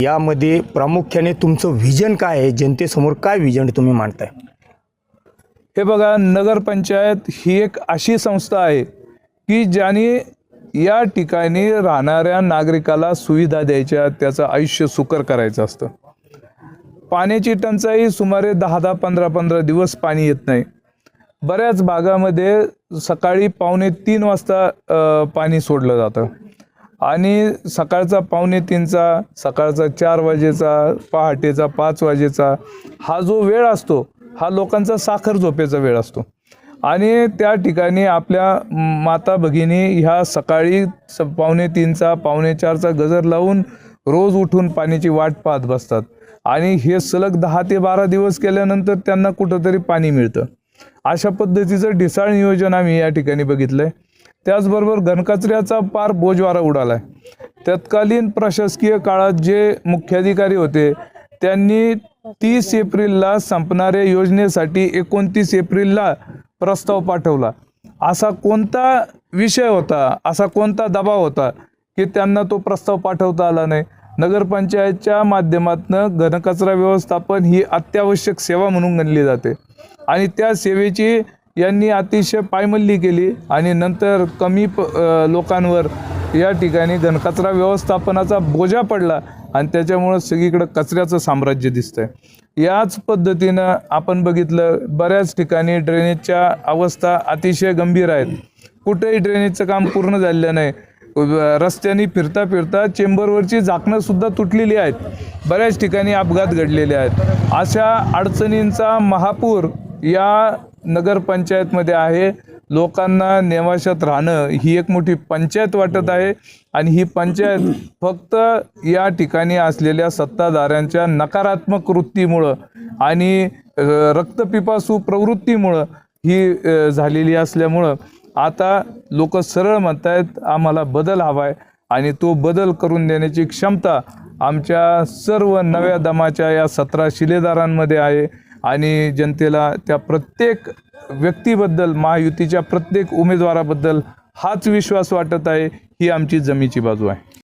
यामध्ये प्रामुख्याने तुमचं व्हिजन काय आहे? जनतेसमोर काय व्हिजन तुम्ही मांडताय? हे बघा नगरपंचायत ही एक अशी संस्था आहे की ज्याने या ठिकाणी राहणाऱ्या नागरिकाला सुविधा द्यायच्या त्याचं आयुष्य सुकर करायचं असतं. पाण्याची टंचाई सुमारे दहा दहा पंधरा पंधरा दिवस पाणी येत नाही. बऱ्याच भागामध्ये सकाळी पावणे तीन वाजता पाणी सोडलं जातं. आणि सकाळचा पावणे तीनचा सकाळचा चार वाजेचा पहाटेचा पाच वाजेचा हा जो वेळ असतो हा लोकांचा साखर झोपेचा वेळ असतो. आणि त्या ठिकाणी आपल्या माता भगिनी ह्या सकाळी स पावणे तीनचा पावणे चारचा गजर लावून रोज उठून पाण्याची वाट पाहत बसतात. आणि हे सलग दहा ते बारा दिवस केल्यानंतर त्यांना कुठंतरी पाणी मिळतं. अशा पद्धतीचं ढिसाळ नियोजन आम्ही या ठिकाणी बघितलं आहे त्याचबरोबर घनकचऱ्याचा पार बोजवारा उडालाय. तत्कालीन प्रशासकीय काळात जे मुख्याधिकारी होते त्यांनी तीस एप्रिलला संपणाऱ्या योजनेसाठी एकोणतीस एप्रिलला प्रस्ताव पाठवला. असा कोणता विषय होता असा कोणता दबाव होता की त्यांना तो प्रस्ताव पाठवता आला नाही? नगरपंचायतच्या माध्यमातून घनकचरा व्यवस्थापन ही अत्यावश्यक सेवा म्हणून गणली जाते. आणि त्या सेवेची यांनी अतिशय पायमल्ली केली आणि नंतर कमी प लोकांवर या ठिकाणी घनकचरा व्यवस्थापनाचा बोजा पडला आणि त्याच्यामुळं सगळीकडं कचऱ्याचं साम्राज्य दिसतंय. याच पद्धतीनं आपण बघितलं बऱ्याच ठिकाणी ड्रेनेजच्या अवस्था अतिशय गंभीर आहेत. कुठेही ड्रेनेजचं काम पूर्ण झालेलं नाही. रस्त्याने फिरता फिरता चेंबरवरची झाकणंसुद्धा तुटलेली आहेत. बऱ्याच ठिकाणी अपघात घडलेले आहेत. अशा अडचणींचा महापूर या नगरपंचायतमध्ये आहे. लोकांना नेवाशात राहणं ही एक मोठी पंचायत वाटत आहे. आणि ही पंचायत फक्त या ठिकाणी असलेल्या सत्ताधाऱ्यांच्या नकारात्मक वृत्तीमुळं आणि रक्तपिपासू प्रवृत्तीमुळं ही झालेली असल्यामुळं आता लोक सरळ म्हणतायत आम्हाला बदल हवा आहे आणि तो बदल करून देण्याची क्षमता आमच्या सर्व नव्या दमाच्या या सतरा शिलेदारांमध्ये आहे. आणि जनतेला त्या प्रत्येक व्यक्तीबद्दल महायुतीच्या प्रत्येक उमेदवाराबद्दल हाच विश्वास वाटत आहे ही आमची जमीची बाजू आहे.